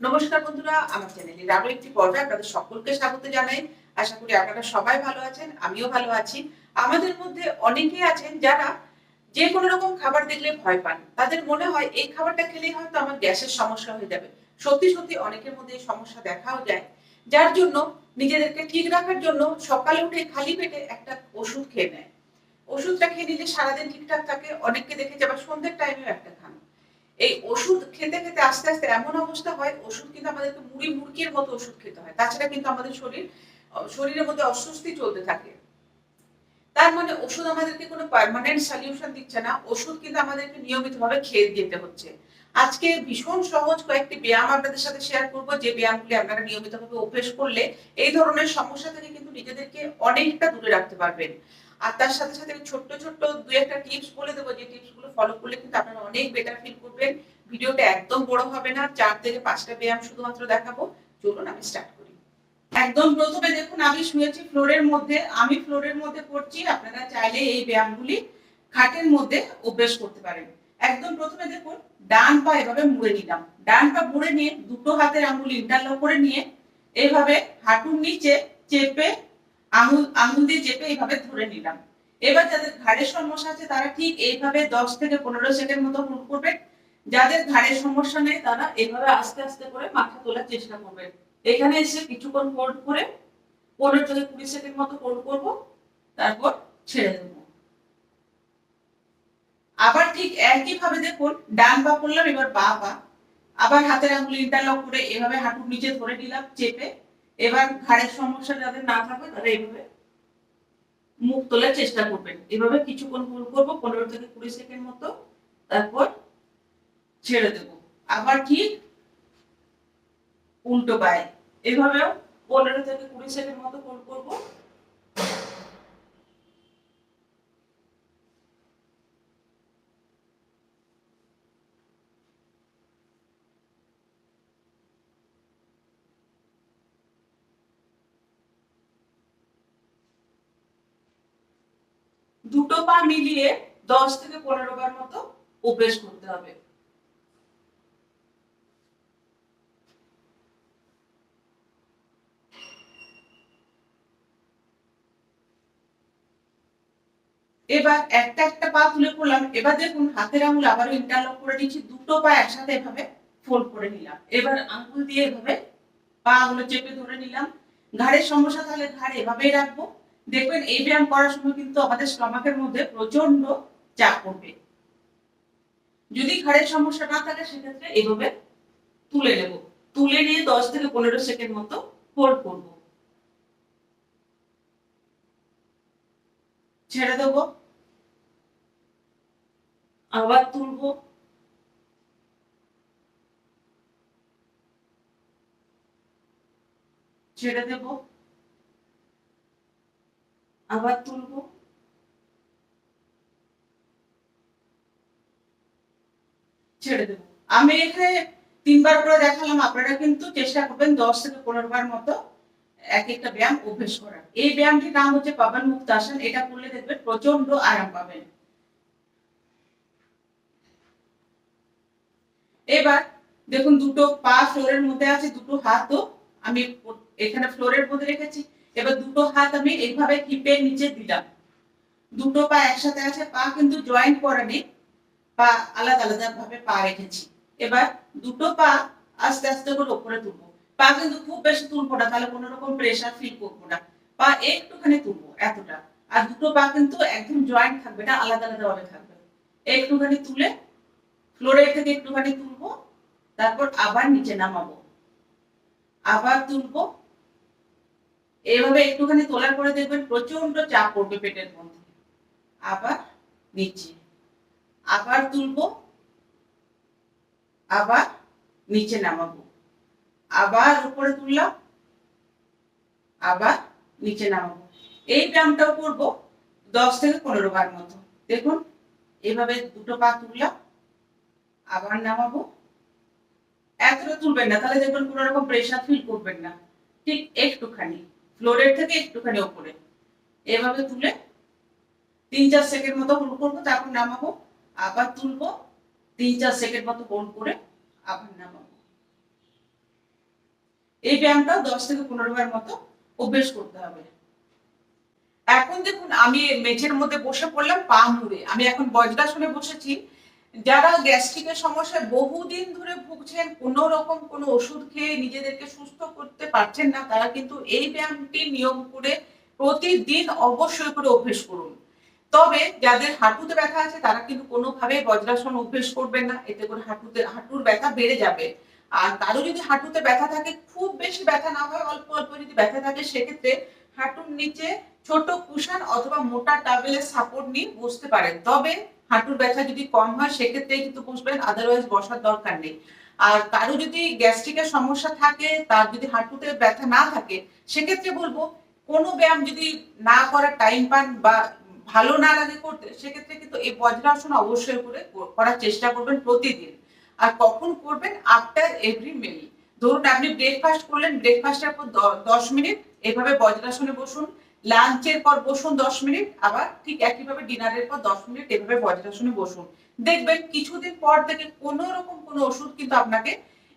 নমস্কার বন্ধুরা, আমার চ্যানেলের আরও একটি পর্বে আপনাদের সকলকে স্বাগত জানাই। আশা করি আপনারা সবাই ভালো আছেন, আমিও ভালো আছি। আমাদের মধ্যে অনেকেই আছেন যারা যে কোনো রকম খাবার দেখলে ভয় পান। তাদের মনে হয় এই খাবারটা খেলেই হয়তো আমার গ্যাসের সমস্যা হয়ে যাবে। সত্যি সত্যি অনেকের মধ্যে এই সমস্যা দেখাও যায়। যার জন্য নিজেদেরকে ঠিক রাখার জন্য সকালে উঠে খালি পেটে একটা ওষুধ খেয়ে নেয়। ওষুধটা খেয়ে নিলে সারাদিন ঠিকঠাক থাকে, অনেককে দেখে যাবে সন্ধ্যের টাইমেও একটা খান এই ওষুধ খেতে খেতে আস্তে আস্তে এমন অবস্থা হয়, ওষুধ কিন্তু আমাদেরকে মুড়ি মুরগির মতো ওষুধ খেতে হয়। তাছাড়া কিন্তু আমাদের শরীর শরীরের মধ্যে অস্বস্তি চলতে থাকে। তার মানে ওষুধ আমাদেরকে কোনো পার্মানেন্ট সলিউশন দিচ্ছে না, ওষুধ কিন্তু আমাদেরকে নিয়মিতভাবে খেয়ে দিতে হচ্ছে। আজকে ভীষণ সহজ কয়েকটি ব্যায়াম আপনাদের সাথে শেয়ার করব, যে ব্যায়ামগুলি আপনারা নিয়মিতভাবে অভ্যেস করলে এই ধরনের সমস্যা থেকে কিন্তু নিজেদেরকে অনেকটা দূরে রাখতে পারবেন। আর তার সাথে সাথে ছোট্ট ছোট্ট দু একটা টিপস বলে দেবো। যে টিপসগুলো ফলো করলে কিন্তু আপনারা অনেক বেটার ফিল করবেন। ভিডিওটা একদম বড় হবে না, চার থেকে পাঁচটা ব্যায়াম শুধুমাত্র দেখাবো। চলুন আমি স্টার্ট করি। একদম প্রথমে দেখুন, আমি শুয়েছি ফ্লোরের মধ্যে, আমি ফ্লোরের মধ্যে পড়ছি। আপনারা চাইলে এই ব্যায়ামগুলি খাটের মধ্যে অভ্যেস করতে পারেন। একদম প্রথমে দেখুন, ডান পা এভাবে মুড়ে নিলাম। ডান পা মুড়ে নিয়ে দুটো হাতের আঙুল ইন্টারলক করে নিয়ে এইভাবে হাঁটুর নিচে চেপে আঙুল আঙুল দিয়ে চেপে এইভাবে ধরে নিলাম। এবার যাদের ঘাড়ের সমস্যা আছে, তারা ঠিক এইভাবে দশ থেকে পনেরো সেকেন্ড মতো হোল্ড করবেন যাদের ঘাড়ের সমস্যা নেই, তারা এইভাবে আস্তে আস্তে করে মাথা তোলার চেষ্টা করবেন এখানে এসে কিছুক্ষণ হোল্ড করে পনেরো থেকে কুড়ি সেকেন্ড মতো হোল্ড করব, তারপর ছেড়ে দেবো। আবার ঠিক একই ভাবে দেখুন, ডান পা করলাম, এবার বা আবার হাতের আঙুল ইন্টারলক করে এভাবে হাঁটুর নিচে ধরে নিলাম, চেপে। এবার ঘাড়ের সমস্যা যাদের না থাকবে, তারা এইভাবে মুখ তোলার চেষ্টা করবেন এভাবে কিছুক্ষণ হোল করব, পনেরো থেকে কুড়ি সেকেন্ড মতো, তারপর ছেড়ে দেব। আবার ঠিক উল্টো পায়ে। এভাবেও পনেরো থেকে কুড়ি সেকেন্ড মতো হোল করব। দুটো পা মিলিয়ে দশ থেকে পনেরো বার মতো অভ্যেস করতে হবে। এবার একটা একটা পা তুলে পড়লাম এবার দেখুন, হাতের আঙুল আবারও ইন্টারলক করে নিচ্ছি। দুটো পা একসাথে এভাবে ফোল্ড করে নিলাম। এবার আঙুল দিয়ে এভাবে পা গুলো চেপে ধরে নিলাম। ঘাড়ের সমস্যা তাহলে ঘাড় এভাবেই রাখব। দেখবেন এই ব্যায়াম করার সময় কিন্তু আমাদের স্টমাকের মধ্যে প্রচণ্ড চাপ পড়বে। যদি ঘাড়ের সমস্যা না থাকে, সেক্ষেত্রে এভাবে তুলে নেব। তুলে নিয়ে দশ থেকে পনেরো সেকেন্ড মতো হোল্ড করব। ছেড়ে দেব। আবার তুলবো। ছেড়ে দেবো। আবার তুলবো। ছেড়ে দেবো। আমি এখানে তিনবার করে দেখালাম, আপনারা কিন্তু চেষ্টা করবেন দশ থেকে পনেরো বার মতো এক একটা ব্যায়াম অভ্যেস করার। এই ব্যায়ামটির নাম হচ্ছে পাবন মুক্তাসন, এটা করলে দেখবেন প্রচণ্ড আরাম পাবেন। এবার দেখুন দুটো পা ফ্লোরের মধ্যে আছে, দুটো হাতও আমি এখানে ফ্লোরের মধ্যে রেখেছি। এবার দুটো হাত আমি এইভাবে হিপের নিচে দিলাম। দুটো পা একসাথে আছে, পা কিন্তু জয়েন্ট করা নেই পা আলাদা আলাদা ভাবে পা রেখেছি। এবার দুটো পা আস্তে আস্তে করে উপরে তুলবো। পা কিন্তু খুব বেশি তুলবো না, তাহলে কোনো রকম প্রেশার ফিল করব না। পা একটুখানি তুলবো, এতটা। আর দুটো পা কিন্তু একদম জয়েন্ট থাকবে না, আলাদা আলাদা ভাবে থাকবে। একটুখানি তুলে ফ্লোরের থেকে একটুখানি তুলবো, তারপর আবার নিচে নামাবো। আবার তুলবো এইভাবে একটুখানি তোলার পরে দেখবেন প্রচণ্ড চাপ পড়বে পেটের মধ্যে। আবার নিচে। আবার তুলবো। আবার নিচে নামাবো। আবার উপরে তুললাম। আবার নিচে নামাবো। এই ব্যায়ামটাও করব দশ থেকে পনেরো বার মতো। দেখুন, এভাবে দুটো পা তুললাম। আবার নামাবো। এতটা তুলবেন না, তাহলে দেখবেন কোনো রকম প্রেশার ফিল করবেন না। ঠিক একটুখানি। ফ্লোরের থেকে একটুখানি ওপরে। এভাবে তুলে তিন চার সেকেন্ড মতো হোল্ড করব, তারপর নামাবো, আবার তুলবো, তিন চার সেকেন্ড মতো হোল্ড করে আবার নামাবো। এই ব্যায়ামটা দশ থেকে পনেরো বার মতো অভ্যেস করতে হবে। এখন দেখুন, আমি মেঝের মধ্যে বসে পড়লাম, পা মুড়ে। আমি এখন বজ্রাসনে বসেছি যারা গ্যাস্ট্রিকের সমস্যায় বহুদিন ধরে ভুগছেন, কোনো রকম কোনো ওষুধ খেয়ে নিজেদেরকে সুস্থ করতে পারছেন না, তারা কিন্তু এই ব্যায়ামটি নিয়ম করে প্রতিদিন অবশ্যই করে অভ্যেস করুন। তবে যাদের হাঁটুতে ব্যথা আছে, তারা কিন্তু কোনোভাবেই বজ্রাসন অভ্যেস করবেন না, এতে করে হাঁটুতে, হাঁটুর ব্যথা বেড়ে যাবে। আর কারও যদি হাঁটুতে ব্যথা থাকে, খুব বেশি ব্যথা না হয়, অল্প অল্প যদি ব্যথা থাকে, সেক্ষেত্রে হাঁটুর নিচে ছোট কুশন অথবা মোটা টাবেলের সাপোর্ট নিয়ে বসতে পারেন। তবে হাঁটুর ব্যথা যদি কম হয়, সেক্ষেত্রে কিন্তু বসবেন আদারওয়াইজ বসার দরকার নেই। আর কারও যদি গ্যাস্ট্রিকের সমস্যা থাকে, তার যদি হাঁটুতে ব্যথা না থাকে, সেক্ষেত্রে বলব কোনো ব্যায়াম যদি না করার টাইম পান বা ভালো না লাগে করতে, সেক্ষেত্রে কিন্তু এই বজ্রাসন অবশ্যই করে করার চেষ্টা করবেন প্রতিদিন। আর কখন করবেন? আফটার এভরি মিল ধরুন, আপনি ব্রেকফাস্ট করলেন ব্রেকফাস্টের পর দশ মিনিট, এভাবে বজ্রাসনে বসুন। লাঞ্চের পর বসুন দশ মিনিট, আবার ঠিক একইভাবে ডিনারের পর দশ মিনিট এভাবে বজ্রাসনে বসুন। দেখবেন কিছুদিন পর থেকে কোনো রকম কোনো ওষুধ কিন্তু আপনাকে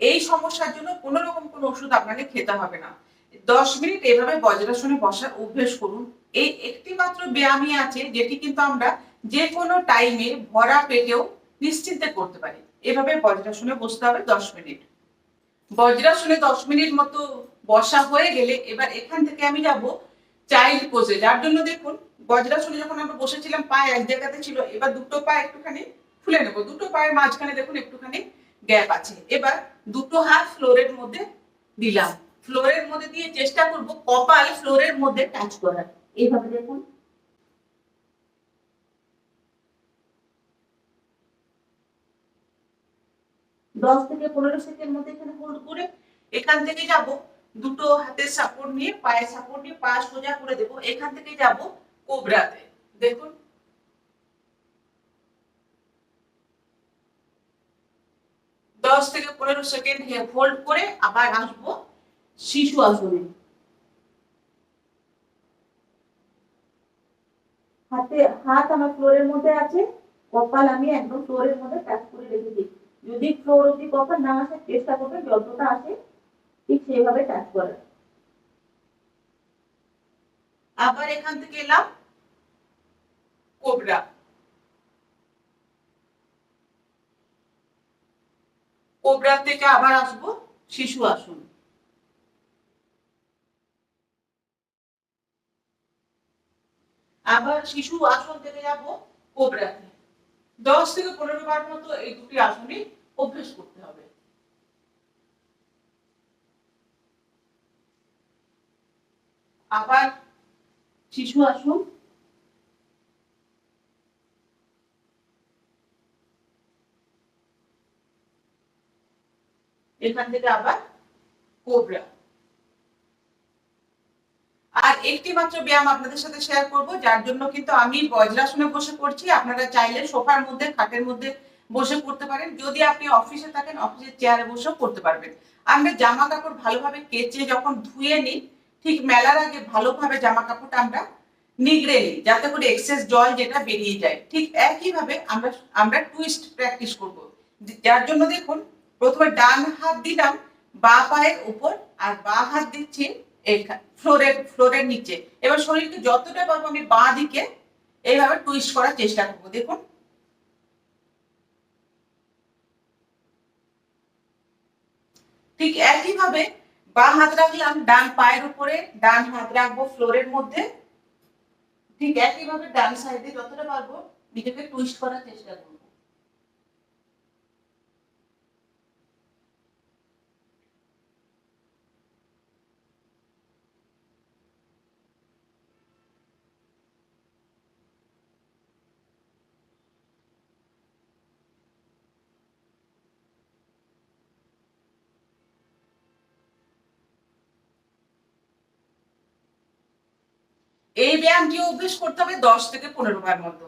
এই সমস্যার জন্য কোনো রকম কোনো ওষুধ আপনাকে খেতে হবে না। দশ মিনিট এভাবে বজ্রাসনে বসার অভ্যেস করুন। এই একটি মাত্র ব্যায়ামই আছে যেটি কিন্তু আমরা যে কোনো টাইমে ভরা পেটেও নিশ্চিন্তে করতে পারি। এভাবে বজ্রাসনে বসতে হবে দশ মিনিট। বজ্রাসনে দশ মিনিট মতো বসা হয়ে গেলে এবার এখান থেকে আমি যাব চাইল্ড পোজে যার জন্য দেখুন বজ্রাসনে যখন আমরা বসেছিলাম পা এক জায়গাতে ছিল, এবার দুটো পা একটুখানি খুলে নেব। দুটো পায়ের মাঝখানে দেখুন একটুখানি গ্যাপ আছে। এবার দুটো হাত ফ্লোরের মধ্যে দিলাম। ফ্লোরের মধ্যে দিয়ে চেষ্টা করব কপাল ফ্লোরের মধ্যে টাচ করার। এইভাবে দেখুন। দশ থেকে পনেরো সেকেন্ড মধ্যে এখানে হোল্ড করে এখান থেকে যাব। দুটো হাতের সাপোর্ট নিয়ে, পায়ের সাপোর্ট নিয়ে, পা সোজা করে দেবো। এখান থেকে যাব কোবরাতে। দেখুন। দশ থেকে পনেরো সেকেন্ড হোল্ড করে আবার আসব শিশু আসনে হাতে হাত আমার ফ্লোরের মধ্যে আছে, কপাল আমি একদম ফ্লোরের মধ্যে টাচ করে রেখেছি যদি ফ্লোর অব্দি কপাল না আসে, চেষ্টা করবেন যতটা আসে ঠিক সেইভাবে টাচ করার আবার এখান থেকে এলাম কোবরা। কোবরা থেকে আবার আসব, শিশু আসন। আবার শিশু আসন থেকে যাব কোবরাতে। দশ থেকে পনেরো বার মতো এই দুটি আসনই অভ্যেস করতে হবে। আবার শিশু আসুন। এখান থেকে আবার কোবরা। আর একটি মাত্র ব্যায়াম আপনাদের সাথে শেয়ার করব, যার জন্য কিন্তু আমি বজ্রাসনে বসে করছি আপনারা চাইলে সোফার মধ্যে, খাটের মধ্যে বসে করতে পারেন। যদি আপনি অফিসে থাকেন অফিসের চেয়ারে বসেও করতে পারবেন। আমরা জামা কাপড় ভালোভাবে কেচে যখন ধুয়ে নিই ঠিক মেলার আগে ভালোভাবে জামা কাপড়টা আমরা নিগড়ে নিই, যাতে করে এক্সেস জল যেটা বেরিয়ে যায়। ঠিক একইভাবে আমরা আমরা টুইস্ট প্র্যাকটিস করব। যার জন্য দেখুন, প্রথমে ডান হাত দিলাম, বা পায়ের উপর, আর বা হাত দিচ্ছি ফ্লোরের ফ্লোরের নিচে। এবার শরীরকে যতটা পারব আমি বাঁ দিকে এইভাবে টুইস্ট করার চেষ্টা করব। দেখুন। ঠিক একইভাবে বা হাত রাখলাম ডান পায়ের উপরে, ডান হাত রাখব ফ্লোরের মধ্যে। ঠিক একইভাবে ডান সাইডে যতটা পারব নিজেকে টুইস্ট করার চেষ্টা করব। এই ব্যায়ামটি অভ্যেস করতে হবে দশ থেকে পনেরো মতো।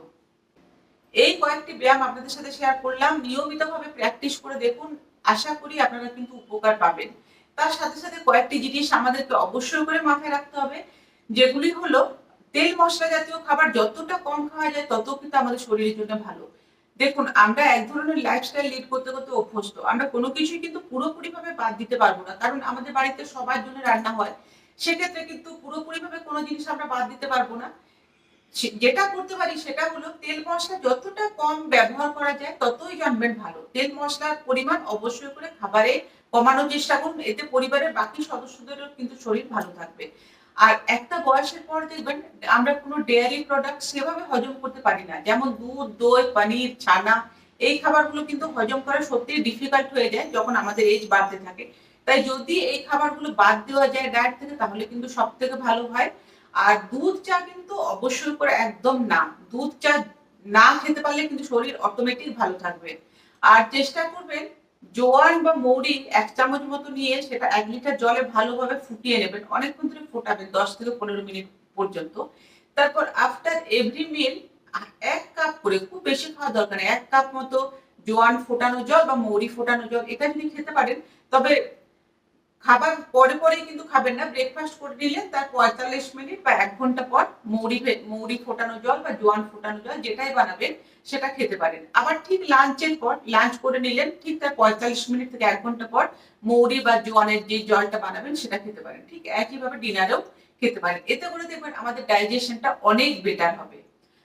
এই কয়েকটি ব্যায়াম আপনাদের সাথে শেয়ার করলাম। নিয়মিতভাবে প্র্যাকটিস করে দেখুন। আশা করি আপনারা কিন্তু উপকার পাবেন। তার সাথে সাথে কয়েকটি জিনিস আমাদেরকে অবশ্যই করে মাথায় রাখতে হবে, যেগুলি হলো তেল মশলা জাতীয় খাবার যতটা কম খাওয়া যায় তত কিন্তু আমাদের শরীরের জন্য ভালো। দেখুন, আমরা এক ধরনের লাইফস্টাইল লিড করতে করতে অভ্যস্ত। আমরা কোনো কিছুই কিন্তু পুরোপুরি ভাবে বাদ দিতে পারব না। কারণ আমাদের বাড়িতে সবার জন্য রান্না হয়। সেক্ষেত্রে কিন্তু পুরোপুরি ভাবে কোনো জিনিস আমরা বাদ দিতে পারব না। যেটা করতে পারি সেটা হলো তেল মশলা যতটা কম ব্যবহার করা যায় ততই জানবেন ভালো। তেল মশলার পরিমাণ অবশ্যই করে খাবারে কমানোর চেষ্টা করুন, এতে পরিবারের বাকি সদস্যদেরও কিন্তু শরীর ভালো থাকবে। আর একটা বয়সের পর দেখবেন আমরা কোনো ডেয়ারি প্রোডাক্ট সেভাবে হজম করতে পারি না। যেমন দুধ, দই, পনির, ছানা, এই খাবারগুলো কিন্তু হজম করা সত্যিই ডিফিকাল্ট হয়ে যায় যখন আমাদের এজ বাড়তে থাকে। তাই যদি এই খাবারগুলো বাদ দেওয়া যায় ডায়েট থেকে, তাহলে কিন্তু সব থেকে ভালো হয়। আর দুধ চা কিন্তু অবশ্যই করে একদম না। দুধ চা না খেতে পারলে কিন্তু শরীর অটোমেটিক ভালো থাকবে। আর চেষ্টা করবেন জোয়ান বা মৌরি এক চামচ মতো নিয়ে সেটা এক লিটার জলে ভালোভাবে ফুটিয়ে নেবেন। অনেকক্ষণ ধরে ফোটাবেন, দশ থেকে পনেরো মিনিট পর্যন্ত। তারপর আফটার এভরি মিল এক কাপ করে, খুব বেশি খাওয়া দরকার এক কাপ মতো জোয়ান ফোটানো জল বা মৌরি ফোটানো জল, এটা যদি খেতে পারেন। তবে খাবার পরে পরে কিন্তু খাবেন না। ব্রেকফাস্ট করে নিলেন তার পঁয়তাল্লিশ মিনিট বা এক ঘণ্টা পর মৌরি মৌরি ফোটানো জল বা জোয়ান ফোটানো জল যেটাই বানাবেন, সেটা খেতে পারেন। আবার ঠিক লাঞ্চের পর, লাঞ্চ করে নিলেন, ঠিক তার পঁয়তাল্লিশ মিনিট থেকে এক ঘণ্টা পর মৌরি বা জোয়ানের যে জলটা বানাবেন, সেটা খেতে পারেন। ঠিক একইভাবে ডিনারেও খেতে পারেন। এতে করে দেখবেন আমাদের ডাইজেশনটা অনেক বেটার হবে।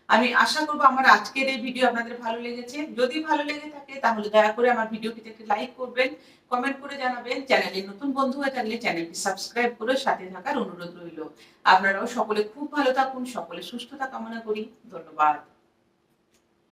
আমি আশা করব আমার আজকের এই ভিডিও আপনাদের ভালো লেগেছে। যদি ভালো লেগে থাকে, তাহলে দয়া করে আমার ভিডিওটিতে একটি লাইক করবেন। কমেন্ট করে জানাবেন চ্যানেলে নতুন বন্ধু হয়ে থাকলে চ্যানেলটি সাবস্ক্রাইব করে সাথে থাকার অনুরোধ রইল। আপনারাও সকলে খুব ভালো থাকুন, সকলে সুস্থতা কামনা করি, ধন্যবাদ।